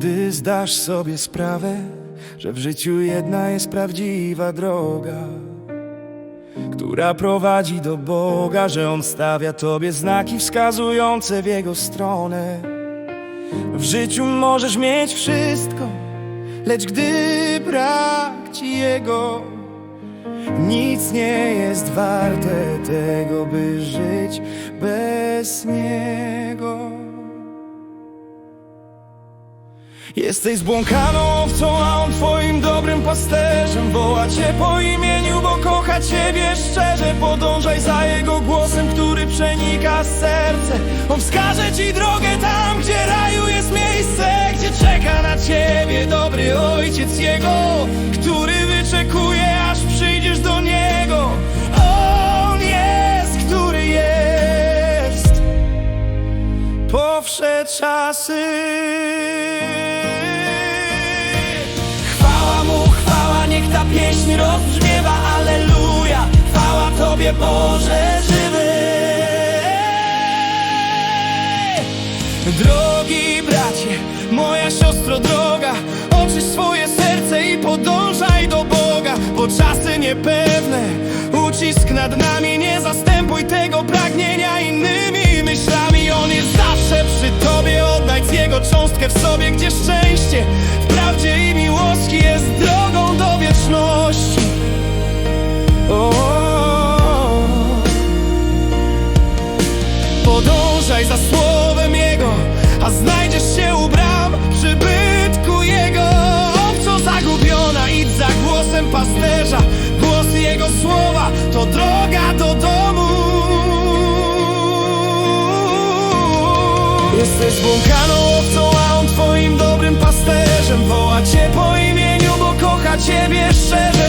Czy zdasz sobie sprawę, że w życiu jedna jest prawdziwa droga, która prowadzi do Boga, że On stawia Tobie znaki wskazujące w Jego stronę? W życiu możesz mieć wszystko, lecz gdy brak Ci Jego, nic nie jest warte tego, by żyć bez Niego. Jesteś zbłąkaną owcą, a on twoim dobrym pasterzem. Woła cię po imieniu, bo kocha ciebie szczerze. Podążaj za jego głosem, który przenika serce. On wskaże ci drogę tam, gdzie raju jest miejsce Gdzie czeka na ciebie dobry ojciec jego Który wyczekuje, aż przyjdziesz do niego. On jest, który jest. Po wsze czasy. Rozbrzmiewa, aleluja. Chwała Tobie, Boże żywy. Drogi bracie, moja siostro droga, oczyś swoje serce i podążaj do Boga, bo czasy niepewne, ucisk nad nami, nie zastępuj tego pragnienia innymi myślami. On jest zawsze przy Tobie, odnajdź Jego cząstkę w sobie, gdzie szczęście Podążaj za słowem Jego, a znajdziesz się u bram przybytku Jego. Owco zagubiona, idź za głosem pasterza. Głos Jego słowa to droga do domu. Jesteś zbłąkaną owcą, a On twoim dobrym pasterzem. Woła cię po imieniu, bo kocha ciebie szczerze.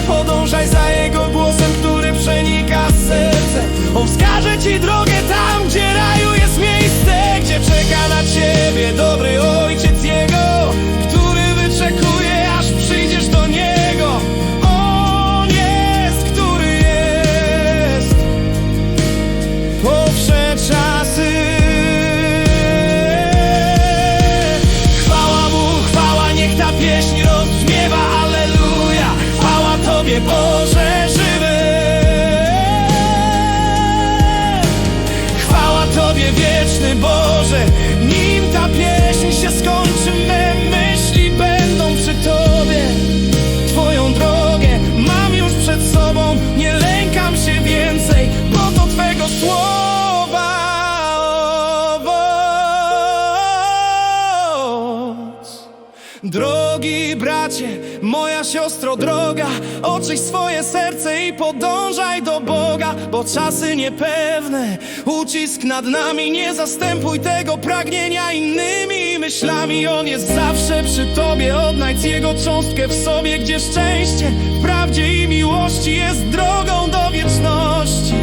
Drogi bracie, moja siostro droga, oczyś swoje serce i podążaj do Boga, bo czasy niepewne, ucisk nad nami, nie zastępuj tego pragnienia innymi myślami. On jest zawsze przy tobie, odnajdź jego cząstkę w sobie, gdzie szczęście prawdzie i miłości jest drogą do wieczności.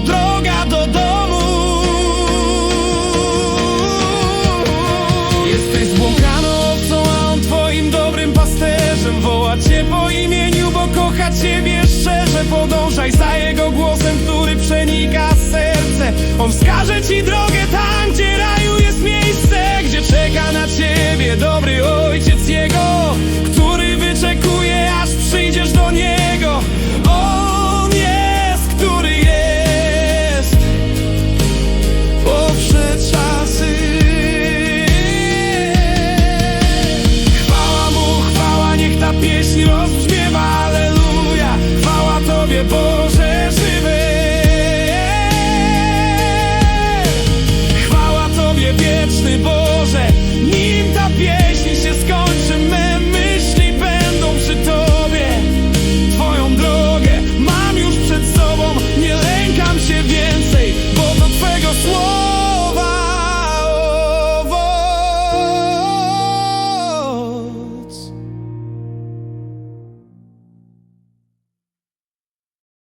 Droga do domu. Jesteś zbłąkaną owcą, a On twoim dobrym pasterzem. Woła cię po imieniu, bo kocha ciebie szczerze. Podążaj za Jego głosem, który przenika serce. On wskaże ci drogę